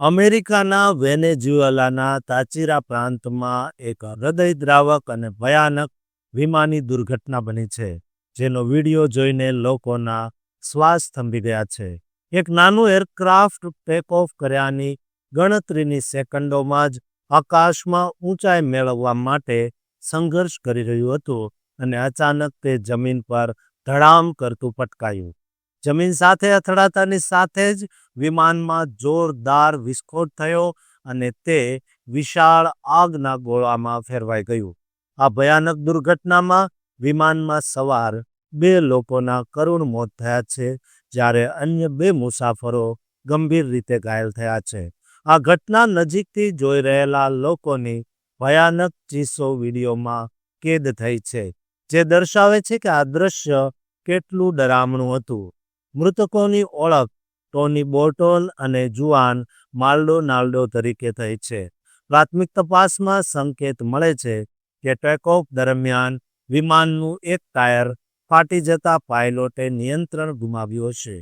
અમેરિકાના વેનેઝુએલાના તાચીરા પ્રાંતમાં એક હૃદયદ્રાવક અને ભયાનક વિમાની દુર્ઘટના બની છે, જેનો વીડિયો જોઈને લોકોના શ્વાસ થંભી ગયા છે. એક નાનું એરક્રાફ્ટ ટેક ઓફ કર્યાની ગણતરીની સેકન્ડોમાં જ આકાશમાં ઊંચાઈ મેળવવા માટે સંઘર્ષ કરી રહ્યું હતું અને અચાનક તે જમીન પર ધડામ કરતું પટકાયું. જમીન સાથે અથડાતાની સાથે જ વિમાનમાં જોરદાર વિસ્ફોટ થયો અને તે વિશાળ આગના ગોળામાં ફેરવાઈ ગયું. આ ભયાનક દુર્ઘટનામાં વિમાનમાં સવાર બે લોકોના કરુણ મોત થયા છે, જ્યારે અન્ય બે મુસાફરો ગંભીર રીતે ઘાયલ થયા છે. આ ઘટના નજીકથી જોઈ રહેલા લોકોની ભયાનક ચીસો વિડીયોમાં કેદ થઈ છે, જે દર્શાવે છે કે આ દ્રશ્ય કેટલું ડરામણું હતું. મૃતકોની ઓળખ ટોની બોર્ટોન અને જુઆન માલ્ડો નાલ્ડો તરીકે થઈ છે. પ્રાથમિક તપાસમાં સંકેત મળે છે કે ટેકઓફ દરમિયાન વિમાનનું એક ટાયર ફાટી જતા પાયલોટે નિયંત્રણ ગુમાવ્યું હશે,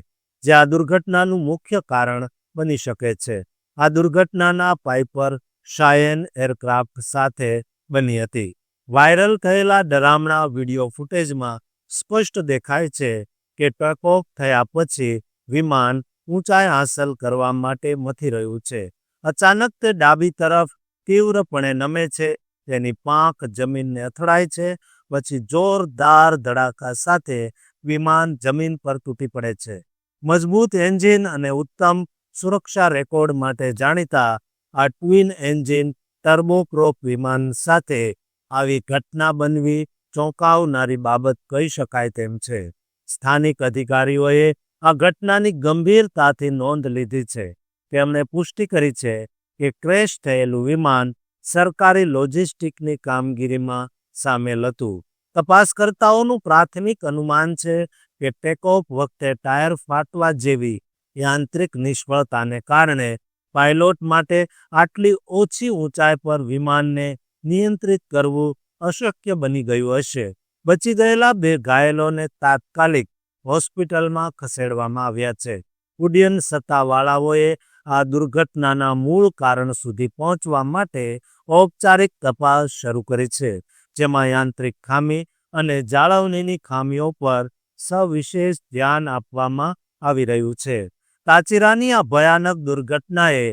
જે આ દુર્ઘટનાનું મુખ્ય કારણ બની શકે છે. આ દુર્ઘટનાના પાઇપર શાયન એરક્રાફ્ટ સાથે બની હતી. વાયરલ થયેલા ડરામણા વીડિયો ફૂટેજમાં સ્પષ્ટ દેખાય છે કે ટેકઓફ થયા પછી વિમાન ઊંચાઈ હાંસલ કરવા માટે મથી રહ્યું છે. અચાનક તે ડાબી તરફ તીવ્રપણે નમે છે, તેની પાંખ જમીનને અથડાય છે, પછી જોરદાર ધડાકા સાથે વિમાન જમીન પર તૂટી પડે છે. મજબૂત એન્જિન અને ઉત્તમ સુરક્ષા રેકોર્ડ માટે જાણીતા આ ટ્વિન એન્જિન ટર્બોપ્રોપ વિમાન સાથે આવી ઘટના બનવી ચોંકાવનારી બાબત કહી શકાય તેમ છે. સ્થાનિક અધિકારીઓએ આ ઘટનાની ગંભીરતાથી નોંધ લીધી છે. તેમણે પુષ્ટિ કરી છે કે ક્રેશ થયેલું વિમાન સરકારી લોજિસ્ટિકની કામગીરીમાં સામેલ હતું. તપાસકર્તાઓનું પ્રાથમિક અનુમાન છે કે ટેકઓફ વખતે ટાયર ફાટવા જેવી યાંત્રિક નિષ્ફળતાને કારણે પાયલોટ માટે આટલી ઓછી ઊંચાઈ પર વિમાનને નિયંત્રિત કરવું અશક્ય બની ગયું હશે. બચી ગયેલા બે ઘાયલોને તાત્કાલિક હોસ્પિટલમાં ખસેડવામાં આવ્યા છે. ઉડ્ડયન સત્તાવાળાઓએ આ દુર્ઘટનાના મૂળ કારણ સુધી પહોંચવા માટે ઔપચારિક તપાસ શરૂ કરી છે, જેમાં યાંત્રિક ખામી અને જાળવણીની ખામીઓ પર સવિશેષ ધ્યાન આપવામાં આવી રહ્યું છે. તાચીરાની આ ભયાનક દુર્ઘટનાએ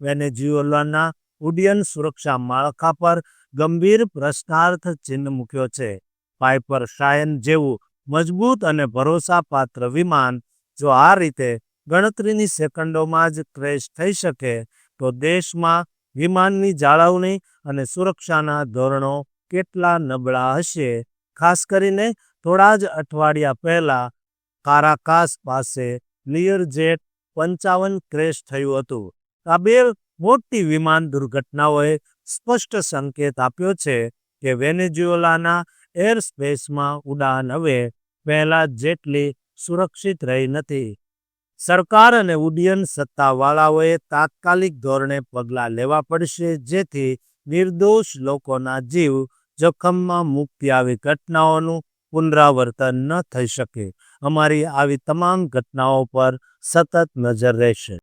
વેનેઝ્યુએલાના ઉડ્ડયન સુરક્ષા માળખા પર ગંભીર પ્રશ્નાર્થ ચિહ્ન મૂક્યો છે. પાઇપર શાયન જેવું મજબૂત અને ભરોસાપાત્ર વિમાન જો આ રીતે ગણતરીની સેકન્ડોમાં જ ક્રેશ થઈ શકે, તો દેશમાં વિમાનની જાળવણી અને સુરક્ષાના ધોરણો કેટલા નબળા હશે? ખાસ કરીને થોડા જ અઠવાડિયા પહેલા કારાકાસ પાસે લિયરજેટ પંચાવન ક્રેશ થયું હતું. આ બે મોટી વિમાન દુર્ઘટનાઓએ સ્પષ્ટ સંકેત આપ્યો છે કે વેનેઝુએલાના એર સ્પેસમાં ઉડાન હવે પહેલા જેટલી સુરક્ષિત રહી નથી. સરકાર અને ઉડ્ડયન સત્તાવાળાઓએ તાત્કાલિક ધોરણે પગલાં લેવા પડશે, જેથી નિર્દોષ લોકોના જીવ જોખમમાં મુક્તિ આવી ઘટનાઓનું પુનરાવર્તન ન થઈ શકે. અમારી આવી તમામ ઘટનાઓ પર સતત નજર રહેશે.